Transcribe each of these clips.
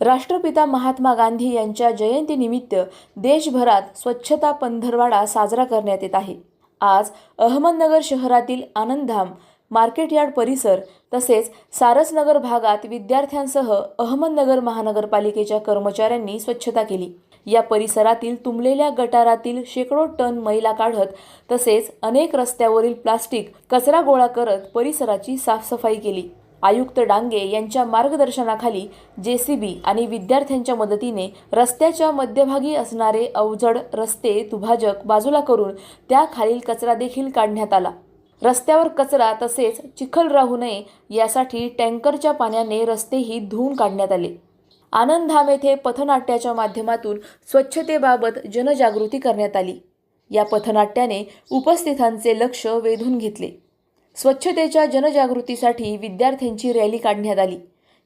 राष्ट्रपिता महात्मा गांधी यांच्या जयंतीनिमित्त देशभरात स्वच्छता पंधरवाडा साजरा करण्यात येत आहे. आज अहमदनगर शहरातील आनंदधाम मार्केट यार्ड परिसर तसेच सारसनगर भागात विद्यार्थ्यांसह अहमदनगर महानगरपालिकेच्या कर्मचाऱ्यांनी स्वच्छता केली. या परिसरातील तुंबलेल्या गटारातील शेकडो टन मैला काढत तसेच अनेक रस्त्यावरील प्लास्टिक कचरा गोळा करत परिसराची साफसफाई केली. आयुक्त डांगे यांच्या मार्गदर्शनाखाली जे सी बी आणि विद्यार्थ्यांच्या मदतीने रस्त्याच्या मध्यभागी असणारे अवजड रस्ते दुभाजक बाजूला करून त्याखालील कचरा देखील काढण्यात आला. रस्त्यावर कचरा तसेच चिखल राहू नये यासाठी टँकरच्या पाण्याने रस्तेही धुवून काढण्यात आले. आनंदधाम येथे पथनाट्याच्या माध्यमातून स्वच्छतेबाबत जनजागृती करण्यात आली. या पथनाट्याने उपस्थितांचे लक्ष वेधून घेतले. स्वच्छतेच्या जनजागृतीसाठी विद्यार्थ्यांची रॅली काढण्यात आली.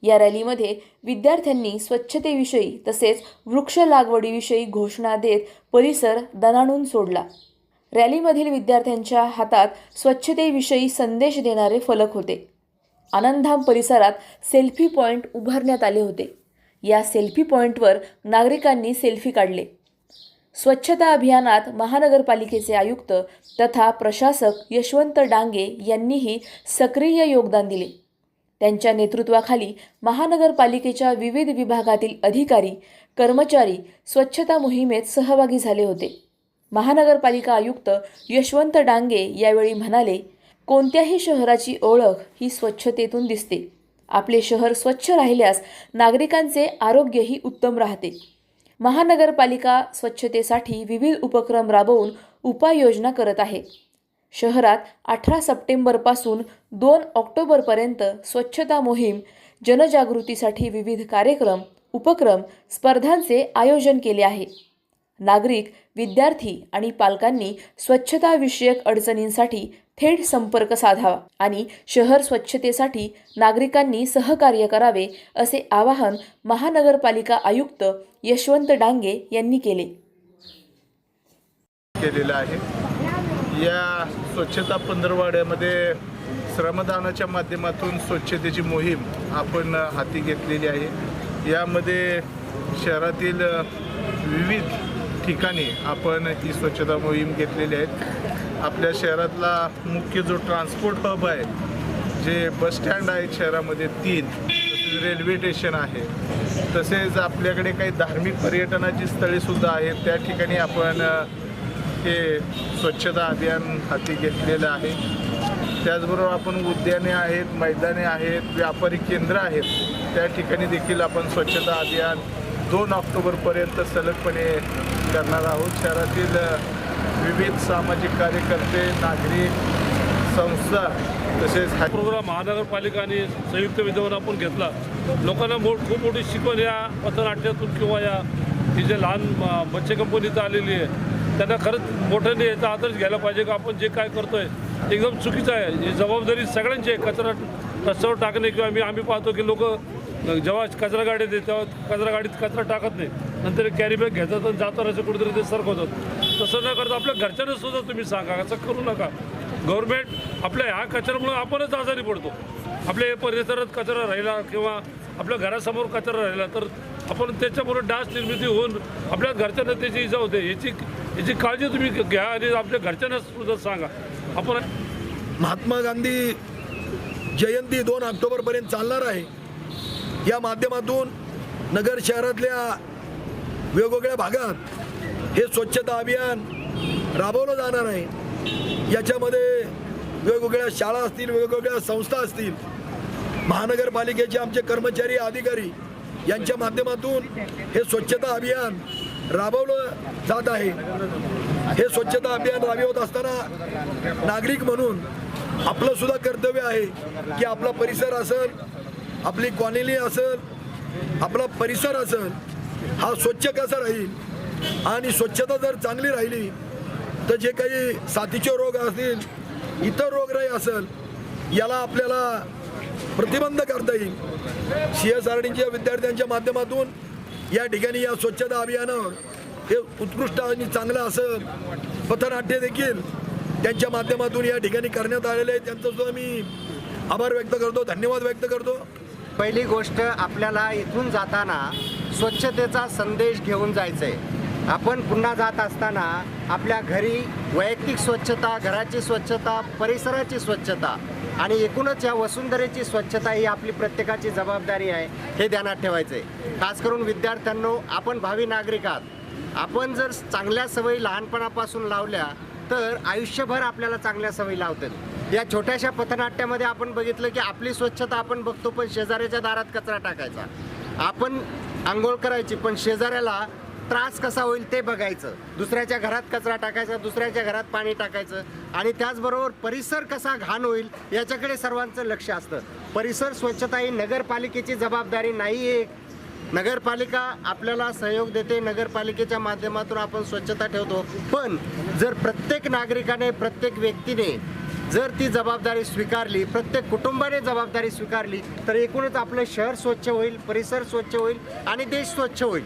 या रॅलीमध्ये विद्यार्थ्यांनी स्वच्छतेविषयी तसेच वृक्ष लागवडीविषयी घोषणा देत परिसर दणाणून सोडला. रॅलीमधील विद्यार्थ्यांच्या हातात स्वच्छतेविषयी संदेश देणारे फलक होते. आनंदधाम परिसरात सेल्फी पॉईंट उभारण्यात आले होते. या सेल्फी पॉईंटवर नागरिकांनी सेल्फी काढले. स्वच्छता अभियानात महानगरपालिकेचे आयुक्त तथा प्रशासक यशवंत डांगे यांनीही सक्रिय योगदान दिले. त्यांच्या नेतृत्वाखाली महानगरपालिकेच्या विविध विभागातील अधिकारी कर्मचारी स्वच्छता मोहिमेत सहभागी झाले होते. महानगरपालिका आयुक्त यशवंत डांगे यावेळी म्हणाले कोणत्याही शहराची ओळख ही स्वच्छतेतून दिसते. आपले शहर स्वच्छ राहिल्यास नागरिकांचे आरोग्यही उत्तम राहते. महानगरपालिका स्वच्छतेसाठी विविध उपक्रम राबवून उपाययोजना करत आहे. शहरात अठरा सप्टेंबरपासून दोन ऑक्टोबरपर्यंत स्वच्छता मोहीम जनजागृतीसाठी विविध कार्यक्रम उपक्रम स्पर्धांचे आयोजन केले आहे. नागरिक विद्यार्थी आणि पालकांनी स्वच्छताविषयक अडचणींसाठी थेट संपर्क साधावा आणि शहर स्वच्छतेसाठी नागरिकांनी सहकार्य करावे असे आवाहन महानगरपालिका आयुक्त यशवंत डांगे यांनी केले. केलेलं आहे. या स्वच्छता पंधरवाड्यामध्ये श्रमदानाच्या माध्यमातून स्वच्छतेची मोहीम आपण हाती घेतलेली आहे. यामध्ये शहरातील विविध ठिकाणी आपण ही स्वच्छता मोहीम घेतलेली आहे. आपल्या शहरातला मुख्य जो ट्रान्सपोर्ट हब आहे जे बस स्टँड आहेत शहरामध्ये तीन तसेच रेल्वे स्टेशन आहे. तसेच आपल्याकडे काही धार्मिक पर्यटनाची स्थळेसुद्धा आहेत. त्या ठिकाणी आपण हे स्वच्छता अभियान हाती घेतलेलं आहे. त्याचबरोबर आपण उद्याने आहेत मैदाने आहेत व्यापारी केंद्र आहेत. त्या ठिकाणी देखील आपण स्वच्छता अभियान दोन ऑक्टोबरपर्यंत सलगपणे करणार आहोत. शहरातील विविध सामाजिक कार्यकर्ते नागरिक संस्था तसेच हा प्रोग्राम महानगरपालिका आणि संयुक्त विद्यमान आपण घेतला. लोकांना मोठ खूप मोठी शिकवण या पथनाट्यातून किंवा या ही जे लहान अ, बच्चे कंपनीचं आलेली आहे त्यांना खरंच मोठ्याने याचा आदर्श घ्यायला पाहिजे का? आपण जे काय करतोय ते एकदम चुकीचं आहे. ही जबाबदारी सगळ्यांची आहे. कचरा रस्त्यावर टाकणे किंवा मी आम्ही पाहतो की लोक जेव्हा कचरा गाडीत येते तेव्हा कचरा गाडीत कचरा टाकत नाही नंतर कॅरीबॅग घेतात आणि जातात असं कुठेतरी ते सरकवतात. तसं न करता आपल्या घरच्यांना सुद्धा तुम्ही सांगा असं करू नका. गव्हर्मेंट आपल्या ह्या कचऱ्यामुळे आपणच आजारी पडतो. आपल्या परिसरात कचरा राहिला किंवा आपल्या घरासमोर कचरा राहिला तर आपण त्याच्यामुळे डास निर्मिती होऊन आपल्या घरच्यांना त्याची इजा होते. याची याची काळजी तुम्ही घ्या आणि आपल्या घरच्यांना सुद्धा सांगा. आपण महात्मा गांधी जयंती दोन ऑक्टोबरपर्यंत चालणार आहे. या माध्यमातून नगर शहरातल्या वेगवेगळ्या भागात हे स्वच्छता अभियान राबवलं जाणार आहे. याच्यामध्ये वेगवेगळ्या शाळा असतील वेगवेगळ्या संस्था असतील महानगरपालिकेचे आमचे कर्मचारी अधिकारी यांच्या माध्यमातून हे स्वच्छता अभियान राबवलं जात आहे. हे स्वच्छता अभियान राबवत असताना नागरिक म्हणून आपलं सुद्धा कर्तव्य आहे की आपला परिसर असेल आपली कॉलनी असेल आपला परिसर असेल हा स्वच्छ कसा राहील आणि स्वच्छता जर चांगली राहिली तर जे काही साथीचे रोग असतील इतर रोगराई असेल याला आपल्याला प्रतिबंध करता येईल. सी एस आर डीच्या विद्यार्थ्यांच्या माध्यमातून या ठिकाणी या स्वच्छता अभियानं हे उत्कृष्ट आणि चांगलं असं पथनाट्य देखील त्यांच्या माध्यमातून या ठिकाणी करण्यात आलेलं आहे. त्यांचा सुद्धा मी आभार व्यक्त करतो धन्यवाद व्यक्त करतो. पहिली गोष्ट आपल्याला इथून जाताना स्वच्छतेचा संदेश घेऊन जायचं आहे आपण पुन्हा जात असताना आपल्या घरी वैयक्तिक स्वच्छता घराची स्वच्छता परिसराची स्वच्छता आणि एकूणच या वसुंधरेची स्वच्छता ही आपली प्रत्येकाची जबाबदारी आहे हे ध्यानात ठेवायचं आहे खास करून विद्यार्थ्यांनो आपण भावी नागरिक आहात. आपण जर चांगल्या सवयी लहानपणापासून लावल्या तर आयुष्यभर आपल्याला चांगल्या सवयी लावतात या छोट्याशा पथनाट्यामध्ये आपण बघितलं की आपली स्वच्छता आपण बघतो पण शेजाऱ्याच्या दारात कचरा टाकायचा. आपण आंघोळ करायची पण शेजाऱ्याला त्रास कसा होईल ते बघायचं. दुसऱ्याच्या घरात कचरा टाकायचा दुसऱ्याच्या घरात पाणी टाकायचं आणि त्याचबरोबर परिसर कसा घाण होईल याच्याकडे सर्वांचं लक्ष असतं. परिसर स्वच्छता ही नगरपालिकेची जबाबदारी नाही आहे नगरपालिका आपल्याला सहयोग देते नगरपालिकेच्या माध्यमातून आपण स्वच्छता ठेवतो. पण जर प्रत्येक नागरिकाने प्रत्येक व्यक्तीने जर ती जबाबदारी स्वीकारली प्रत्येक कुटुंबाने जबाबदारी स्वीकारली तर एकूणच आपलं शहर स्वच्छ होईल परिसर स्वच्छ होईल आणि देश स्वच्छ होईल.